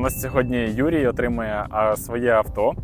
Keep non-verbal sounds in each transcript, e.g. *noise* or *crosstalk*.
Нас сьогодні Юрій отримує своє авто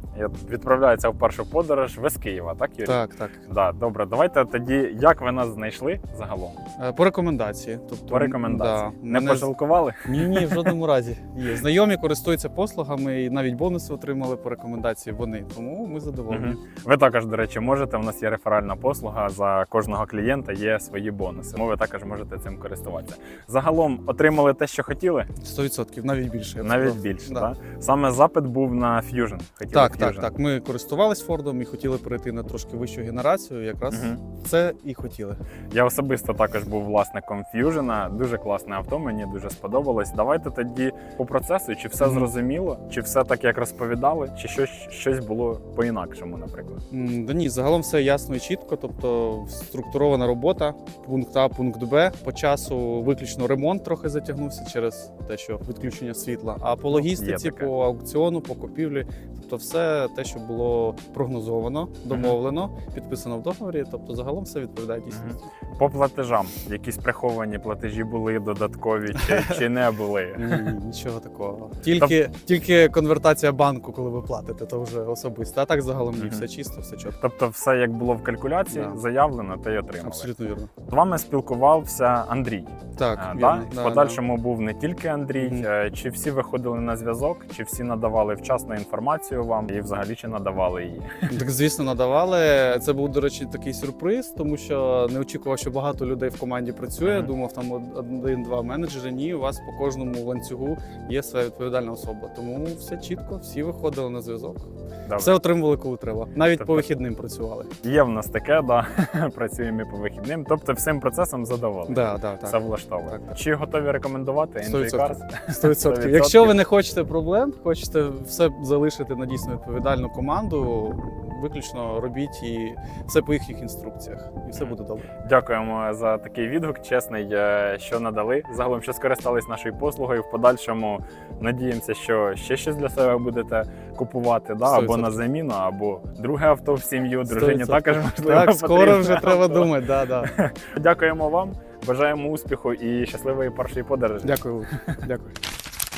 відправляється в першу подорож ви з Києва, так, Юрій? Так, так. Да, добре, давайте тоді, як ви нас знайшли загалом? Е, По рекомендації. Тобто, По рекомендації. Да, Не мене- пожалкували? Ні, ні, в жодному *laughs* разі. Є. Знайомі користуються послугами і навіть бонуси отримали по рекомендації вони. Тому ми задоволені. Мгм. Ви також, до речі, можете. У нас є реферальна послуга. За кожного клієнта є свої бонуси. Тому ви також можете цим користуватися. Загалом отримали те, що хотіли, 100%, навіть більше. навіть більше. Да. Так? Саме запит був на Fusion. Хотіли Так, так, так. Ми користувались Фордом і хотіли перейти на трошки вищу генерацію. Якраз Мгм. це і хотіли. Я особисто також був власником Fusion. Дуже класне авто, мені дуже сподобалось. Давайте тоді по процесу, чи все зрозуміло, чи все так, як розповідали, чи щось, щось було по-інакшому, наприклад. Да ні, загалом все ясно і чітко, тобто структурована робота, пункт А, пункт Б. По часу виключно ремонт трохи затягнувся через те, що відключення світла. А по логістиці, по аукціону, по купівлі, тобто все те, що було прогнозовано, домовлено, підписано в договорі. Тобто, загалом все відповідає дійсності. По платежам, якісь приховані платежі були додаткові, чи, чи не були. Ні, ні, нічого такого. Тільки, тільки конвертація банку, коли ви платите, то вже особисто. А так загалом ні, Мгм. все чисто, все чітко. Тобто, все як було в калькуляції, Да. заявлено, те й отримали. Абсолютно вірно. З вами спілкувався Андрій. Так, А, вірно. да? Да, в подальшому був не тільки Андрій. Мгм. Е, Чи всі виходили на зв'язок, чи всі надавали вчасно інформацію вам, і взагалі чи надавали її? Так, звісно, надавали. Це був, до речі, такий сюрприз, тому що не очікував, що багато людей в команді працює. Мгм. Думав, там один-два менеджери. Ні, у вас по кожному ланцюгу є своя відповідальна особа. Тому все чітко, всі виходили на зв'язок. Добре. Все отримували, коли треба. Навіть Тобто- по вихідним працювали. Є в нас таке, да. *laughs* працюємо і по вихідним. Тобто всім процесом задоволені. Да, да, так. влаштовує. Так, так. Чи готові рекомендувати Сто NJ відсотків. Cars? 100%. *laughs* Якщо ви не хочете проблем, хочете все залишити на дійсно відповідальну команду, виключно робіть і все по їхніх інструкціях, і все буде добре. Дякуємо за такий відгук, чесний, е, що надали. Загалом, що скористались нашою послугою. В подальшому надіємося, що ще щось для себе будете купувати, да? Сто або на заміну, або друге авто в сім'ю. Дружині відсотків. також можливо. Так, скоро потрібне вже треба думати. Да, да. *laughs* Дякуємо вам, бажаємо успіху і щасливої першої подорожі. Дякую. Дякую.